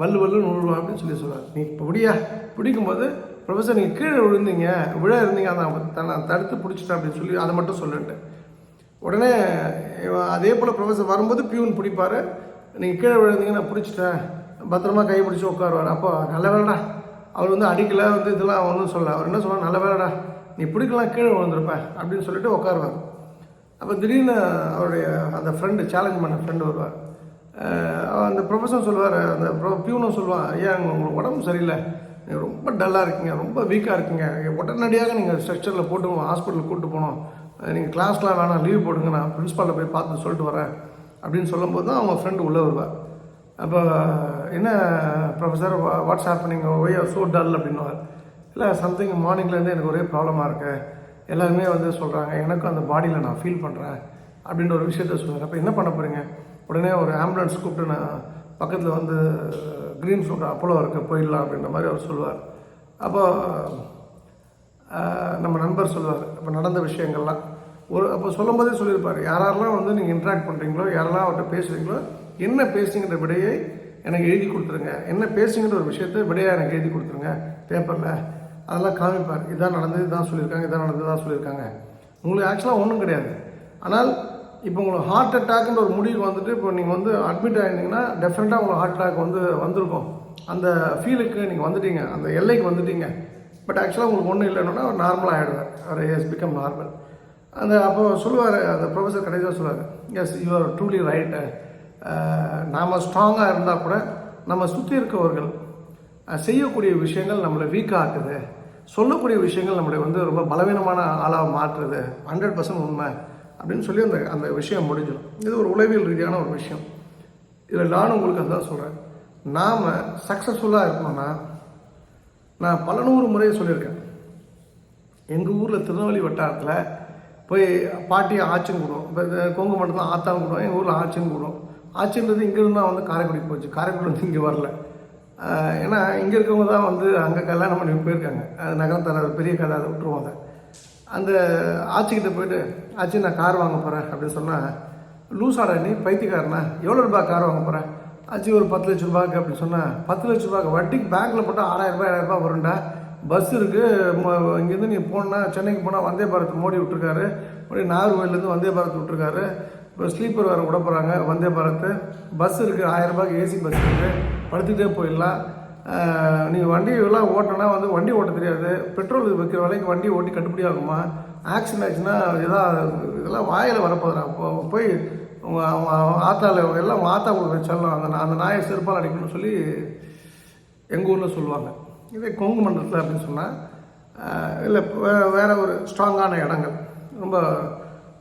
வல்லு வல்லு நூறுவான் அப்படின்னு சொல்லி சொல்லுவார். நீ இப்போ பிடியா? பிடிக்கும்போது ப்ரொஃபஸர் நீங்கள் கீழே விழுந்தீங்க விழ இருந்தீங்க அதை தன்னை தடுத்து பிடிச்சிட்டேன் அப்படின்னு சொல்லி அதை மட்டும் சொல்லிட்டு உடனே அதே போல் ப்ரொஃபஸர் வரும்போது பியூன் பிடிப்பார். நீங்கள் கீழே விழுந்தீங்க நான் பிடிச்சிட்டேன். பத்திரமா கை பிடிச்சி உட்காருவார். அப்போ நல்ல வேலைடா. அவர் வந்து அடிக்கல வந்து இதெல்லாம் ஒன்றும் சொல்ல அவர் என்ன சொல்லுவார் நல்ல வேலைடா. நீ பிடிக்கலாம் கீழே விழுந்திருப்பேன் அப்படின்னு சொல்லிட்டு உட்காருவார். அப்போ திடீர்னு அவருடைய அந்த ஃப்ரெண்டு சேலஞ்ச் பண்ண ஃப்ரெண்டு வருவார். அந்த ப்ரொஃபஸர் சொல்லுவார் அந்த ப்ரொ பியூனும் சொல்லுவான் ஏன் உங்களுக்கு உடம்பு சரியில்லை. நீங்கள் ரொம்ப டல்லாக இருக்கீங்க ரொம்ப வீக்காக இருக்கீங்க. உடனடியாக நீங்கள் ஸ்ட்ரக்சரில் போட்டு ஹாஸ்பிட்டலுக்கு கூப்பிட்டு போகணும். நீங்கள் கிளாஸ்லாம் வேணாம் லீவ் போடுங்க நான் பிரின்ஸ்பாலில் போய் பார்த்து சொல்லிட்டு வரேன். அப்படின்னு சொல்லும்போது தான் அவங்க ஃப்ரெண்டு உள்ளே வருவார். அப்போ என்ன professor what's happening why are so dull அப்படின்னுவார். இல்லை சம்திங் மார்னிங்லேருந்து எனக்கு ஒரே ப்ராப்ளமாக இருக்கு. எல்லாருமே வந்து சொல்கிறாங்க எனக்கும் அந்த பாடியில் நான் ஃபீல் பண்ணுறேன் அப்படின்ற ஒரு விஷயத்த சொல்கிறேன் அப்போ என்ன பண்ண போகிறீங்க உடனே ஒரு ஆம்புலன்ஸ் கூப்பிட்டு நான் பக்கத்தில் வந்து க்ரீன் ஃபுட் அப்போலோ இருக்க போயிடலாம் அப்படின்ற மாதிரி அவர் சொல்லுவார். அப்போ நம்ம நண்பர் சொல்லுவார் அப்போ நடந்த விஷயங்கள்லாம் ஒரு அப்போ சொல்லும்போதே சொல்லியிருப்பார் யாரெல்லாம் வந்து நீங்கள் இன்ட்ராக்ட் பண்ணுறீங்களோ யாரெல்லாம் அவர்கிட்ட பேசுகிறீங்களோ என்ன பேசுங்கிற விடையை எனக்கு எழுதி கொடுத்துருங்க. என்ன பேசுங்கிற ஒரு விஷயத்த விடையாக எனக்கு எழுதி கொடுத்துருங்க. பேப்பரில் அதெல்லாம் காமிப்பார். இதான் நடந்தது இதான் சொல்லியிருக்காங்க இதான் நடந்தது தான் சொல்லியிருக்காங்க. உங்களுக்கு ஆக்சுவலாக ஒன்றும் கிடையாது. ஆனால் இப்போ உங்களுக்கு ஹார்ட் அட்டாக்ன்ற ஒரு முடிவுக்கு வந்துட்டு இப்போ நீங்கள் வந்து அட்மிட் ஆயிருந்தீங்கன்னா டெஃபினட்டாக உங்களுக்கு ஹார்ட் அட்டாக் வந்து வந்திருக்கும். அந்த ஃபீலுக்கு நீங்கள் வந்துட்டீங்க. அந்த எல்லைக்கு வந்துட்டீங்க. பட் ஆக்சுவலாக உங்களுக்கு ஒன்றும் இல்லைன்னா நார்மலாக ஆகிடுவார் அவர் எஸ் பிகம் நார்மல் அந்த அப்போ சொல்லுவார் அந்த ப்ரொஃபஸர் கடைசியாக சொல்லுவார் yes you are truly right நாம் ஸ்ட்ராங்காக இருந்தால் கூட நம்ம சுற்றி இருக்கவர்கள் செய்யக்கூடிய விஷயங்கள் நம்மளை வீக் ஆக்குது. சொல்லக்கூடிய விஷயங்கள் நம்மளை வந்து ரொம்ப பலவீனமான ஆளாக மாற்றுது. ஹண்ட்ரட் பர்சன்ட் உண்மை அப்படின்னு சொல்லி அந்த அந்த விஷயம் முடிஞ்சிடும். இது ஒரு உளவியல் ரீதியான ஒரு விஷயம். இதில் நானும் உங்களுக்கு அதுதான் சொல்கிறேன் நாம் சக்ஸஸ்ஃபுல்லாக இருக்கணும்னா நான் பல நூறு முறை சொல்லியிருக்கேன். எங்கள் ஊரில் திருநெல்வேலி வட்டாரத்தில் போய் பாட்டியை ஆச்சுன்னு கூடும். இப்போ கொங்கு மட்டும் தான் ஆத்தான்னு கூடும். எங்கள் ஊரில் ஆச்சுன்னு கூடும். ஆச்சுன்றது இங்கேருந்து தான் வந்து காரைக்குடி போச்சு. காரைக்குடி வந்து இங்கே வரல. ஏன்னா இங்கே இருக்கவங்க தான் வந்து அங்கே கல்யாணம் பண்ணி போயிருக்காங்க. அது நகரம் தர பெரிய கதை அதை விட்டுருவோம் அதை. அந்த ஆட்சிக்கிட்ட போயிட்டு ஆச்சு நான் கார் வாங்க போகிறேன் அப்படின்னு சொன்னால் லூசாடா நீ? பைத்தியக்காரனா? எவ்வளோ ரூபாய் கார் வாங்க போகிறேன் ஆச்சி ஒரு பத்து லட்ச ரூபாய்க்கு அப்படின்னு சொன்னால் பத்து லட்ச ரூபாய்க்கு வட்டிக்கு பேங்க்கில் போட்டால் ஆறாயிரம் ரூபாய் ஏழாயிரம் ரூபாய் வரும்டா. பஸ் இருக்குது இங்கேருந்து நீ போனால் சென்னைக்கு போனால் வந்தே பாரத் மோடி விட்டுருக்காரு. மோடி நாகர்கோவிலேருந்து வந்தே பாரத் விட்டுருக்காரு. இப்போ ஸ்லீப்பர் வேறு விட போகிறாங்க வந்தே பாரத்து பஸ் இருக்குது ஆயிரரூபாய்க்கு ஏசி பஸ் இருக்குது படுத்துக்கிட்டே போயிடலாம். நீங்கள் நீ வண்டி எல்லாம் ஓட்டினா வந்து வண்டி ஓட்ட தெரியாது. பெட்ரோல் வைக்கிற வேலைக்கு வண்டி ஓட்டி கட்டுப்படி ஆகுமா? ஆக்சிடென்ட் ஆச்சுன்னா இதெல்லாம் இதெல்லாம் வாயில் வரப்போதுடா இப்போ போய் உங்கள் ஆத்தால எல்லாம் ஆத்தா கொடுக்குற செல்லம் அந்த அந்த நாயை செருப்பால் அடிக்கணும்னு சொல்லி எங்கள் ஊரில் சொல்லுவாங்க. இதே கொங்கு மண்டலத்தில் அப்படின்னு சொன்னால் இல்லை வேறு ஒரு ஸ்ட்ராங்கான இடங்கள். ரொம்ப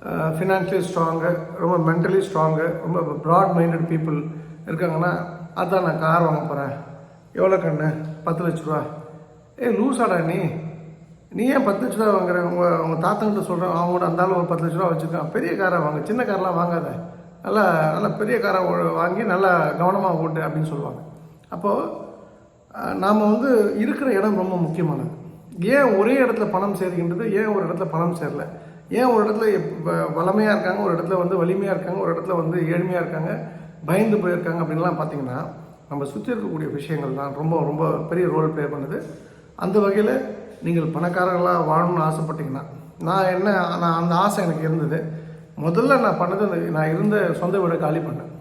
ஃபினான்ஷியலி ஸ்ட்ராங்கு ரொம்ப மென்டலி ஸ்ட்ராங்கு ரொம்ப ப்ராட் மைண்டட் பீப்புள் இருக்காங்கன்னா அதான் நான் கார் வாங்க போகிறேன் எவ்வளோ கண்ணு? பத்து லட்ச ரூபா. ஏய் லூசாடா நீ. நீ ஏன் பத்து லட்ச ரூபா வாங்குற? உங்கள் உங்கள் தாத்தங்கிட்ட சொல்கிறேன் அவங்க கூட ஒரு பத்து லட்ச ரூபா வச்சுருக்கான். பெரிய காரை வாங்க. சின்ன காரெலாம் வாங்காத. நல்லா நல்லா பெரிய காரை வாங்கி நல்லா கவனமாக ஓட்டு அப்படின்னு சொல்லுவாங்க. அப்போது நாம் வந்து இருக்கிற இடம் ரொம்ப முக்கியமானது. ஏன் ஒரே இடத்துல பணம் சேர்க்கின்றது ஏன் ஒரு இடத்துல பணம் சேரலை? ஏன் ஒரு இடத்துல வளமையாக இருக்காங்க ஒரு இடத்துல வந்து வலிமையாக இருக்காங்க ஒரு இடத்துல வந்து ஏழ்மையாக இருக்காங்க பயந்து போயிருக்காங்க அப்படின்லாம் பார்த்தீங்கன்னா நம்ம சுற்றி இருக்கக்கூடிய விஷயங்கள் தான் ரொம்ப ரொம்ப பெரிய ரோல் ப்ளே பண்ணுது. அந்த வகையில் நீங்கள் பணக்காரர்களாக வாழணும்னு ஆசைப்பட்டீங்கன்னா நான் என்ன நான் அந்த ஆசை எனக்கு இருந்தது. முதல்ல நான் பண்ணது அந்த- நான் இருந்த சொந்த வீடை காலி பண்ணேன்.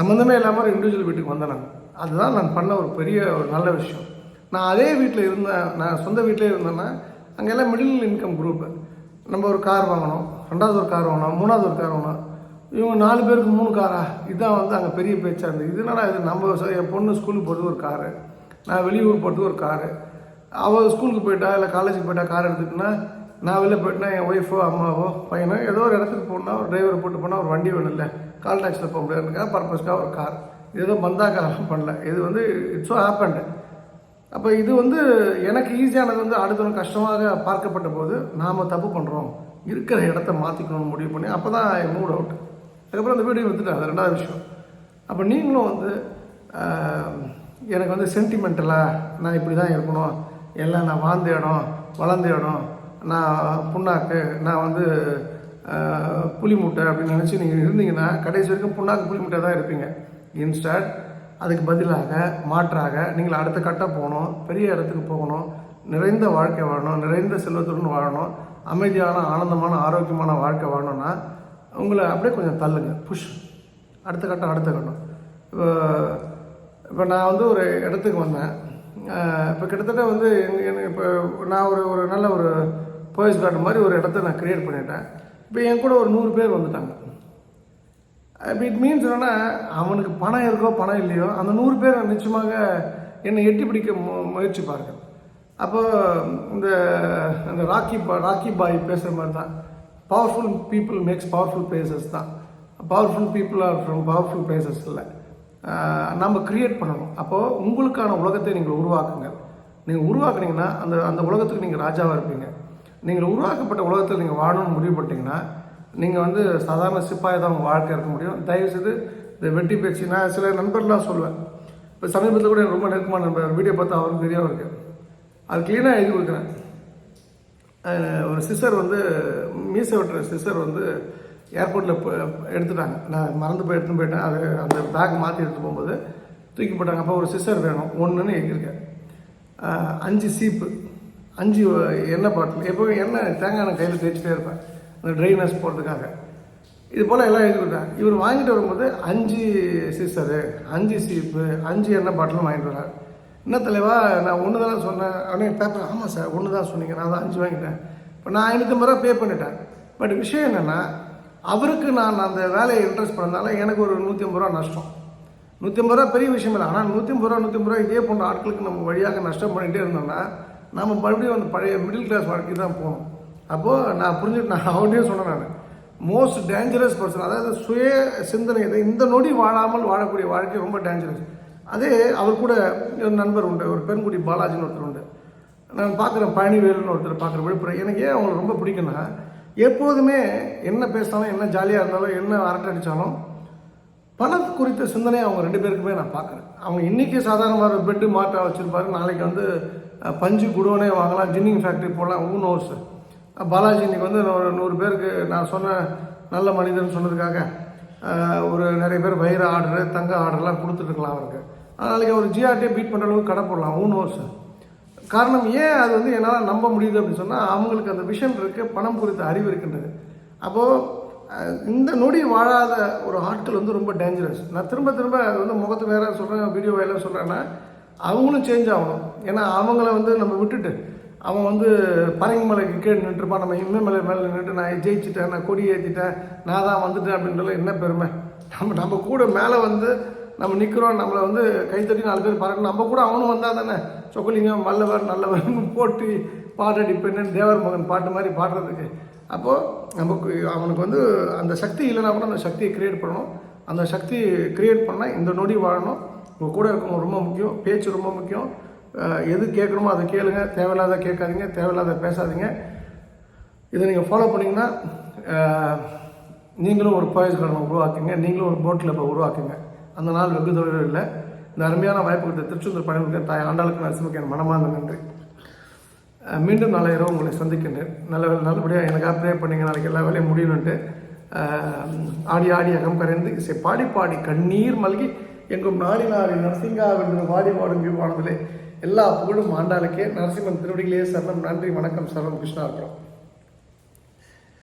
சம்மந்தமே இல்லாமல் ஒரு இண்டிவிஜுவல் வீட்டுக்கு வந்தேன் நான். அதுதான் நான் பண்ண ஒரு பெரிய ஒரு நல்ல விஷயம். நான் அதே வீட்டில் இருந்தேன் நான் சொந்த வீட்டிலே இருந்தேன்னா அங்கெல்லாம் மிடில் இன்கம் குரூப்பு நம்ம ஒரு கார் வாங்கணும் ரெண்டாவது ஒரு கார் வாங்கணும் மூணாவது ஒரு கார் வாங்கணும். இவங்க நாலு பேருக்கு மூணு காரா? இதுதான் வந்து அங்கே பெரிய பேச்சாக இருந்தது இதனால் இது? நம்ம என் பொண்ணு ஸ்கூலுக்கு போகிறது ஒரு காரு. நான் வெளியூர் போகிறதுக்கு ஒரு காரு. அவள் ஸ்கூலுக்கு போயிட்டா இல்லை காலேஜுக்கு போயிட்டா கார் எடுத்துட்டுனா நான் வெளில போயிட்டேன்னா என் ஒய்ஃபோ அம்மாவோ பையனோ ஏதோ ஒரு இடத்துக்கு போனால் ஒரு டிரைவரை போட்டு போனால் ஒரு வண்டி வேணும் இல்லை கால் டாக்ஸியில் போக முடியாதுக்காக பர்பஸ்க்காக ஒரு கார். இது ஏதோ பந்தாக்காக பண்ணல. இது வந்து இட்ஸ் ஹேப்பன்டு அப்போ இது வந்து எனக்கு ஈஸியானது வந்து அடுத்தவங்க கஷ்டமாக பார்க்கப்பட்ட போது நாம் தப்பு பண்ணுறோம் இருக்கிற இடத்த மாற்றிக்கணும்னு முடிவு பண்ணி அப்போ தான் மூட் அவுட் அதுக்கப்புறம் அந்த வீடியோ வித்துட்டேன் அது ரெண்டாவது விஷயம். அப்போ நீங்களும் வந்து எனக்கு வந்து சென்டிமெண்டலாக நான் இப்படி தான் இருக்கணும். எல்லாம் நான் வாழ்ந்த இடம் வளர்ந்த இடம். நான் புண்ணாக்கு நான் வந்து புளி முட்டை அப்படின்னு நினச்சி நீங்கள் இருந்தீங்கன்னா கடைசி வரைக்கும் புண்ணாக்கு புளி முட்டை தான் இருப்பீங்க. இன்ஸ்டாட் அதுக்கு பதிலாக மாற்றாக நீங்கள் அடுத்த கட்டம் போகணும் பெரிய இடத்துக்கு போகணும் நிறைந்த வாழ்க்கை வாழணும் நிறைந்த செல்வத்துடன் வாழணும் அமைதியான ஆனந்தமான ஆரோக்கியமான வாழ்க்கை வாழணும்னா உங்களை அப்படியே கொஞ்சம் தள்ளுங்க புஷ் அடுத்த கட்டம் அடுத்த கட்டம். இப்போ இப்போ நான் வந்து ஒரு இடத்துக்கு வந்தேன். இப்போ கிட்டத்தட்ட வந்து எனக்கு இப்போ நான் ஒரு ஒரு நல்ல ஒரு போயஸ் கார்டு மாதிரி ஒரு இடத்த நான் கிரியேட் பண்ணிட்டேன். இப்போ என் கூட ஒரு நூறு பேர் வந்துட்டாங்க. இட் மீன்ஸ் என்னென்னா அவனுக்கு பணம் இருக்கோ பணம் இல்லையோ அந்த நூறு பேர் நிச்சயமாக என்னை எட்டி பிடிக்க மு முயற்சிப்பார்கள் அப்போ இந்த அந்த ராக்கி பா ராக்கி பாய் பேசுகிற மாதிரி தான். Powerful people makes powerful places தான். Powerful people are from powerful places இல்லை. நம்ம கிரியேட் பண்ணணும். அப்போது உங்களுக்கான உலகத்தை நீங்கள் உருவாக்குங்க. நீங்கள் உருவாக்குனீங்கன்னா அந்த அந்த உலகத்துக்கு நீங்கள் ராஜாவாக இருப்பீங்க. நீங்கள் உருவாக்கப்பட்ட உலகத்தில் நீங்கள் வாழணும்னு முடிவு பண்ணிட்டீங்கன்னா நீங்கள் வந்து சாதாரண சிப்பாய் தான் உங்கள் வாழ்க்கை இருக்க முடியும். தயவுசெய்து இந்த வெட்டி பேச்சு நான் சில நண்பர்லாம் சொல்லுவேன் இப்போ சமீபத்தில் கூட எனக்கு ரொம்ப நெருக்கமான நண்பர் வீடியோ பார்த்தா அவருக்கு தெரியாமல் இருக்கு. அது க்ளீனாக எழுதி கொடுக்குறேன். ஒரு சிஸ்டர் வந்து மீசை வெட்டுற சிஸ்டர் வந்து ஏர்போர்ட்டில் எடுத்துட்டாங்க. நான் மறந்து போய் எடுத்துன்னு போயிட்டேன். அது அந்த பேக் மாற்றி எடுத்து போகும்போது தூக்கி போட்டாங்க. அப்போ ஒரு சிஸ்டர் வேணும். ஒன்றுன்னு எழுதியிருக்கேன் அஞ்சு சீப்பு. அஞ்சு எண்ணெய் பாட்டில். எப்போவும் எண்ணெய் தேங்காய் எண்ணெய் கையில் தேய்ச்சிட்டே இருப்பேன். அந்த ட்ரைனஸ் போகிறதுக்காக இது போல் எல்லாம் எழுதிவிட்டார் இவர் வாங்கிட்டு வரும்போது அஞ்சு சீசரு அஞ்சு சீப்பு அஞ்சு எண்ணெய் பாட்டிலும் வாங்கிட்டு வரார் என்ன தலைவா நான் ஒன்று தானே சொன்னேன். உடனே பேப்பர் ஆமாம் சார் ஒன்று தான் சொன்னீங்க. நான் தான் அஞ்சு வாங்கிட்டேன். இப்போ நான் ஐநூற்றம்பது ரூபா பே பண்ணிட்டேன். பட் விஷயம் என்னென்னா அவருக்கு நான் அந்த வேலையை இன்ட்ரெஸ்ட் பண்ணதால எனக்கு ஒரு நூற்றி ஐம்பது ரூபா நஷ்டம். நூற்றி ஐம்பது ரூபா பெரிய விஷயம் இல்லை. ஆனால் நூற்றி ஐம்பது ரூபா நூற்றி ஐம்பது ரூபா இதே போன்ற ஆட்களுக்கு நம்ம வழியாக நஷ்டம் பண்ணிகிட்டே இருந்தோம்னா நம்ம மறுபடியும் அந்த பழைய மிடில் கிளாஸ் வாழ்க்கை தான் போகணும். அப்போது நான் புரிஞ்சுட்டு நான் அவன்கிட்டயே சொன்னேன் நான். மோஸ்ட் டேஞ்சரஸ் பர்சன் அதாவது சுய சிந்தனை இதை இந்த நொடி வாழாமல் வாழக்கூடிய வாழ்க்கை ரொம்ப டேஞ்சரஸ் அதே அவர் கூட ஒரு நண்பர் உண்டு ஒரு பெண்குடி பாலாஜின்னு ஒருத்தர் உண்டு. நான் பார்க்குறேன் பழனிவேலுன்னு ஒருத்தர் பார்க்குற விழுப்புரம் எனக்கு ஏன் அவங்களை ரொம்ப பிடிக்கும்னா எப்போதுமே என்ன பேசினாலும் என்ன ஜாலியாக இருந்தாலும் என்ன அரட்டை அடித்தாலும் பணம் குறித்த சிந்தனையை அவங்க ரெண்டு பேருக்குமே நான் பார்க்குறேன். அவங்க இன்றைக்கி சாதாரணமாக பெட்டு மாட்டாக வச்சுருப்பாரு நாளைக்கு வந்து பஞ்சு குடோனே வாங்கலாம் ஜின்னிங் ஃபேக்ட்ரி போடலாம் ஊ ஹவுஸ் பாலாஜி இன்னைக்கு வந்து ஒரு நூறு பேருக்கு நான் சொன்ன நல்ல மனிதன் சொன்னதுக்காக ஒரு நிறைய பேர் வைர ஆர்டரு தங்க ஆர்டர்லாம் கொடுத்துட்டுருக்கலாம் அவருக்கு. நாளைக்கு அவர் ஜிஆர்டியை பீட் பண்ணுற அளவுக்கு கடை போடலாம். ஊ நோஸ் காரணம் ஏன் அது வந்து என்னால் நம்ப முடியுது அப்படின்னு சொன்னால் அவங்களுக்கு அந்த விஷன் இருக்குது பணம் குறித்த அறிவு இருக்கின்றது. அப்போது இந்த நொடி வாழாத ஒரு ஆட்கள் வந்து ரொம்ப டேஞ்சரஸ் நான் திரும்ப திரும்ப அது வந்து முகத்து வேற சொல்கிறேன் வீடியோ வேலை சொல்கிறேன்னா அவங்களும் சேஞ்ச் ஆகணும். ஏன்னா அவங்கள வந்து நம்ம விட்டுட்டு அவன் வந்து பரங்கி மலைக்கு கீழே நின்றுருப்பான் நம்ம இமயமலை மேலே நின்றுட்டு நான் ஜெயிச்சிட்டேன் நான் கொடி ஏற்றிட்டேன் நான் தான் வந்துட்டேன் அப்படின்றதுல என்ன பெருமை? நம்ம நம்ம கூட மேலே வந்து நம்ம நிற்கிறோம் நம்மளை வந்து கைத்தட்டி நாலு பேர் பறக்கணும். நம்ம கூட அவனும் வந்தால் தானே? சொக்கலிங்கம் வல்லவர் நல்லவர் போட்டி பாடடி பெண்ணு தேவர் மகன் பாட்டு மாதிரி பாடுறதுக்கு. அப்போது நமக்கு அவனுக்கு வந்து அந்த சக்தி இல்லைனா கூட அந்த சக்தியை கிரியேட் பண்ணணும். அந்த சக்தி கிரியேட் பண்ணால் இந்த நொடி வாழணும். உங்கள் கூட இருக்கவங்க ரொம்ப முக்கியம். பேச்சு ரொம்ப முக்கியம். எது கேட்கணுமோ அதை கேளுங்க. தேவையில்லாத கேட்காதீங்க தேவையில்லாத பேசாதீங்க. இதை நீங்கள் ஃபாலோ பண்ணிங்கன்னா நீங்களும் ஒரு பாய்ஸ் உருவாக்குங்க. நீங்களும் ஒரு போட் கிளப்பை உருவாக்குங்க. அந்த நாள் வெகு தொழில் இல்லை. இந்த அருமையான வாய்ப்பு கொடுத்த திருச்செந்தூர் பணிகளுக்கு தாய் ஆண்டாளுக்கு நரசிம்மக்கு என் மனமார்ந்த நன்றி. மீண்டும் நாளை இரவு உங்களை சந்திக்கின்றேன். நல்ல நல்லபடியாக எனக்காக ப்ரே பண்ணிங்க. நாளைக்கு எல்லா வேலையும் முடியணுன்ட்டு ஆடி ஆடி அகம் கரைந்து இசை பாடி பாடி கண்ணீர் மல்கி எங்கும் நாடி நாடி நரசிங்கா என்று வாடி பாடும் விவானத்திலே எல்லா புகழும் ஆண்டாளுக்கே நரசிம்மன் திருவடிகளே சரணம். நன்றி வணக்கம் சரணம் கிருஷ்ணா இருக்கிறோம்